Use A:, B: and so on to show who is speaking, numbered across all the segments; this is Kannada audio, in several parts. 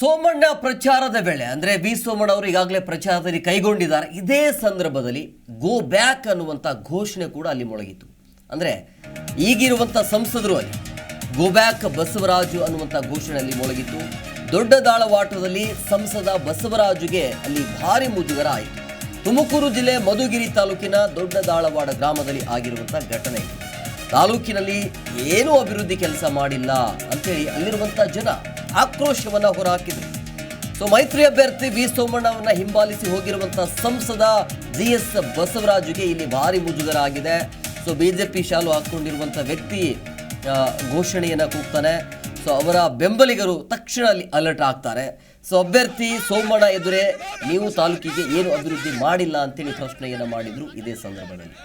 A: ಸೋಮಣ್ಣ ಪ್ರಚಾರದ ವೇಳೆ, ಅಂದರೆ ವಿ ಸೋಮಣ್ಣ ಅವರು ಈಗಾಗಲೇ ಪ್ರಚಾರದಲ್ಲಿ ಕೈಗೊಂಡಿದ್ದಾರೆ, ಇದೇ ಸಂದರ್ಭದಲ್ಲಿ ಗೋ ಬ್ಯಾಕ್ ಅನ್ನುವಂಥ ಘೋಷಣೆ ಕೂಡ ಅಲ್ಲಿ ಮೊಳಗಿತು ಅಂದರೆ ಈಗಿರುವಂಥ ಸಂಸದರು ಅಲ್ಲಿ ಗೋ ಬ್ಯಾಕ್ ಬಸವರಾಜು ಅನ್ನುವಂಥ ಘೋಷಣೆ ಅಲ್ಲಿ ಮೊಳಗಿತ್ತು. ದೊಡ್ಡ ದಾಳವಾಟದಲ್ಲಿ ಸಂಸದ ಬಸವರಾಜುಗೆ ಅಲ್ಲಿ ಭಾರಿ ಮುಜುಗರ ಆಯಿತು. ತುಮಕೂರು ಜಿಲ್ಲೆ ಮಧುಗಿರಿ ತಾಲೂಕಿನ ದೊಡ್ಡ ದಾಳವಾಡ ಗ್ರಾಮದಲ್ಲಿ ಆಗಿರುವಂಥ ಘಟನೆ ಇದು. ತಾಲೂಕಿನಲ್ಲಿ ಏನೂ ಅಭಿವೃದ್ಧಿ ಕೆಲಸ ಮಾಡಿಲ್ಲ ಅಂತೇಳಿ ಅಲ್ಲಿರುವಂಥ ಜನ ಆಕ್ರೋಶವನ್ನ ಹೊರಹಾಕಿದ್ರು. ಸೊ ಮೈತ್ರಿ ಅಭ್ಯರ್ಥಿ ವಿ ಸೋಮಣ್ಣವನ್ನ ಹಿಂಬಾಲಿಸಿ ಹೋಗಿರುವಂಥ ಸಂಸದ ಜಿ ಎಸ್ ಬಸವರಾಜುಗೆ ಇಲ್ಲಿ ಭಾರಿ ಮುಜುಗರ ಆಗಿದೆ ಸೊ ಬಿಜೆಪಿ ಶಾಲು ಹಾಕೊಂಡಿರುವಂಥ ವ್ಯಕ್ತಿ ಘೋಷಣೆಯನ್ನ ಕೂಗ್ತಾನೆ. ಸೊ ಅವರ ಬೆಂಬಲಿಗರು ತಕ್ಷಣ ಅಲ್ಲಿ ಅಲರ್ಟ್ ಆಗ್ತಾರೆ. ಸೊ ಅಭ್ಯರ್ಥಿ ಸೋಮಣ್ಣ ಎದುರೇ ನೀವು ತಾಲೂಕಿಗೆ ಏನು ಅಭಿವೃದ್ಧಿ ಮಾಡಿಲ್ಲ ಅಂತೇಳಿ ಪ್ರಶ್ನೆಯನ್ನು ಮಾಡಿದ್ರು ಇದೇ ಸಂದರ್ಭದಲ್ಲಿ.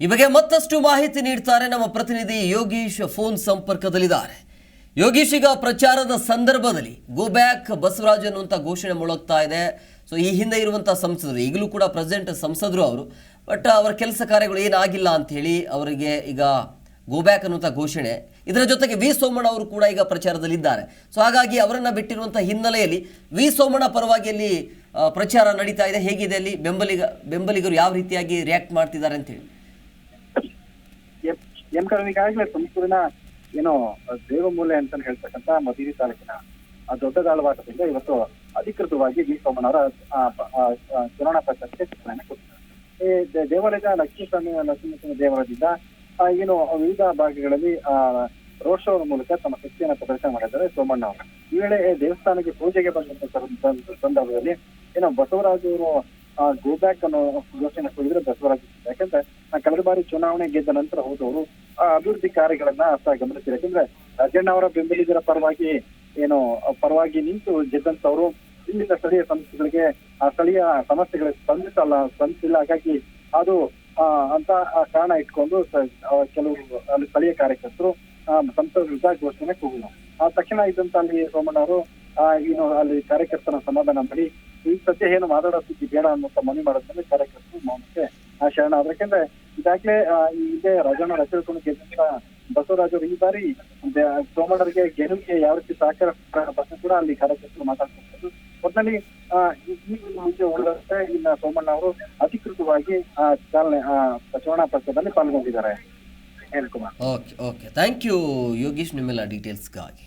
A: ಈ ಬಗ್ಗೆ ಮತ್ತಷ್ಟು ಮಾಹಿತಿ ನೀಡ್ತಾರೆ ನಮ್ಮ ಪ್ರತಿನಿಧಿ ಯೋಗೀಶ್ ಫೋನ್ ಸಂಪರ್ಕದಲ್ಲಿದ್ದಾರೆ. ಯೋಗೀಶ್ ಈಗ ಪ್ರಚಾರದ ಸಂದರ್ಭದಲ್ಲಿ ಗೋ ಬ್ಯಾಕ್ ಬಸವರಾಜ್ ಅನ್ನುವಂಥ ಘೋಷಣೆ ಮೊಳಗ್ತಾ ಇದೆ. ಸೊ ಈ ಹಿಂದೆ ಇರುವಂಥ ಸಂಸದರು, ಈಗಲೂ ಕೂಡ ಪ್ರೆಸೆಂಟ್ ಸಂಸದರು ಅವರು ಬಟ್ ಅವರ ಕೆಲಸ ಕಾರ್ಯಗಳು ಏನಾಗಿಲ್ಲ ಅಂತ ಹೇಳಿ ಅವರಿಗೆ ಈಗ ಗೋ ಬ್ಯಾಕ್ ಅನ್ನುವಂಥ ಘೋಷಣೆ. ಇದರ ಜೊತೆಗೆ ವಿ ಸೋಮಣ್ಣ ಅವರು ಕೂಡ ಈಗ ಪ್ರಚಾರದಲ್ಲಿದ್ದಾರೆ. ಸೊ ಹಾಗಾಗಿ ಅವರನ್ನು ಬಿಟ್ಟಿರುವಂಥ ಹಿನ್ನೆಲೆಯಲ್ಲಿ ವಿ ಸೋಮಣ್ಣ ಪರವಾಗಿ ಅಲ್ಲಿ ಪ್ರಚಾರ ನಡೀತಾ ಇದೆ. ಹೇಗಿದೆ ಅಲ್ಲಿ? ಬೆಂಬಲಿಗ, ಬೆಂಬಲಿಗರು ಯಾವ ರೀತಿಯಾಗಿ ರಿಯಾಕ್ಟ್ ಮಾಡ್ತಿದ್ದಾರೆ ಅಂತ
B: ಏನು ದೇವಮೂಲೆ ಅಂತ ಹೇಳ್ತಕ್ಕಂತ ಮದಿರಿ ತಾಲೂಕಿನ ಆ ದೊಡ್ಡ ದಾಳವಾಟದಿಂದ ಇವತ್ತು ಅಧಿಕೃತವಾಗಿ ವಿ ಸೋಮನವರ ಚುನಾವಣಾ ಪ್ರಚಾರಕ್ಕೆ ಚಾಲನೆ ಕೊಟ್ಟಿದ್ದಾರೆ. ದೇವಾಲಯದ ಲಕ್ಷ್ಮೀಸ್ವಾಮಿ ಲಕ್ಷ್ಮೀಸ್ವಾಮಿ ದೇವಾಲಯದಿಂದ ಏನು ವಿವಿಧ ಭಾಗಗಳಲ್ಲಿ, ಆ, ರೋಡ್ ಶೋ ಮೂಲಕ ತಮ್ಮ ಶಕ್ತಿಯನ್ನು ಪ್ರದರ್ಶನ ಮಾಡಿದ್ದಾರೆ ಸೋಮಣ್ಣ ಅವರು ಈ ವೇಳೆ ದೇವಸ್ಥಾನಕ್ಕೆ ಪೂಜೆಗೆ ಬಂದಂತ ಸಂದ- ಸಂದರ್ಭದಲ್ಲಿ ಏನೋ ಬಸವರಾಜ್ ಅವರು ಗೋ ಬ್ಯಾಕ್ ಅನ್ನೋ ಘೋಷಣೆ ಕೂಡಿದ್ರೆ ಬಸವರಾಜ್ ಯಾಕಂದ್ರೆ ಕಳೆದ ಬಾರಿ ಚುನಾವಣೆ ಗೆದ್ದ ನಂತರ ಹೋದವರು ಅಭಿವೃದ್ಧಿ ಕಾರ್ಯಗಳನ್ನ ಅಷ್ಟ ಗಮನಿಸಿದೆ ಯಾಕಂದ್ರೆ, ರಾಜಣ್ಣ ಅವರ ಬೆಂಬಲಿಗರ ಪರವಾಗಿ ಏನು, ಪರವಾಗಿ ನಿಂತು ಗೆದ್ದಂತವ್ರು ಇಲ್ಲಿನ ಸ್ಥಳೀಯ ಸಂಸ್ಥೆಗಳಿಗೆ, ಆ ಸ್ಥಳೀಯ ಸಮಸ್ಯೆಗಳಿಗೆ ಸ್ಪಂದಿಸಲ್ಲ, ಸ್ಪಂದಿಸಿಲ್ಲ. ಹಾಗಾಗಿ ಅದು ಅಂತ ಕಾರಣ ಇಟ್ಕೊಂಡು ಕೆಲವು ಅಲ್ಲಿ ಸ್ಥಳೀಯ ಕಾರ್ಯಕರ್ತರು ಸಂಸದ ವಿರುದ್ಧ ಘೋಷಣೆ ಕೂಗಿಲ್ಲ ಆ ತಕ್ಷಣ ಇದ್ದಂತ ಅಲ್ಲಿ ಸೋಮಣ್ಣ ಅವರು ಏನು, ಅಲ್ಲಿ ಕಾರ್ಯಕರ್ತನ ಸಮಾಧಾನ ಮಾಡಿ, ಈ ಸದ್ಯ ಏನು ಮಾತಾಡೋ ಸುದ್ದಿ ಬೇಡ ಅನ್ನುವಂತ ಮನವಿ ಮಾಡೋದ್ರಲ್ಲಿ ಕಾರ್ಯಕರ್ತರು ಮೌನಕ್ಕೆ, ಆ, ಶರಣ ಆದ್ರೆ. ಈಗಾಗ್ಲೇ ಈ ಇದೇ ರಾಜಣ್ಣ ರಚಿಸಿಕೊಂಡು ಗೆದ್ದಂತ ಬಸವರಾಜ್ ಅವರು ಈ ಬಾರಿ ಸೋಮಣ್ಣರಿಗೆ ಗೆಲುವಿಗೆ ಯಾವ ರೀತಿ ಸಹಕಾರ ಬಗ್ಗೆ ಕೂಡ ಅಲ್ಲಿ ಕಾರ್ಯಕರ್ತರು ಮಾತಾಡ್ತಿರ್ತಾರೆ ಒಟ್ಟಿನಲ್ಲಿ ಈ ಮುಂಚೆ ಉಳಿದಂತೆ ಇನ್ನ ಸೋಮಣ್ಣ ಅವರು ಅಧಿಕೃತವಾಗಿ ಆ ಚಾಲನೆ ಆ ಚುನಾವಣಾ ಪಕ್ಷದಲ್ಲಿ ಪಾಲ್ಗೊಂಡಿದ್ದಾರೆ. ಹೇಳ್ಕುಮಾರ್
A: okay okay. Thank you Yogish ನಿಮ್ಮೆಲ್ಲ ಡೀಟೇಲ್ಸ್ಗಾಗಿ.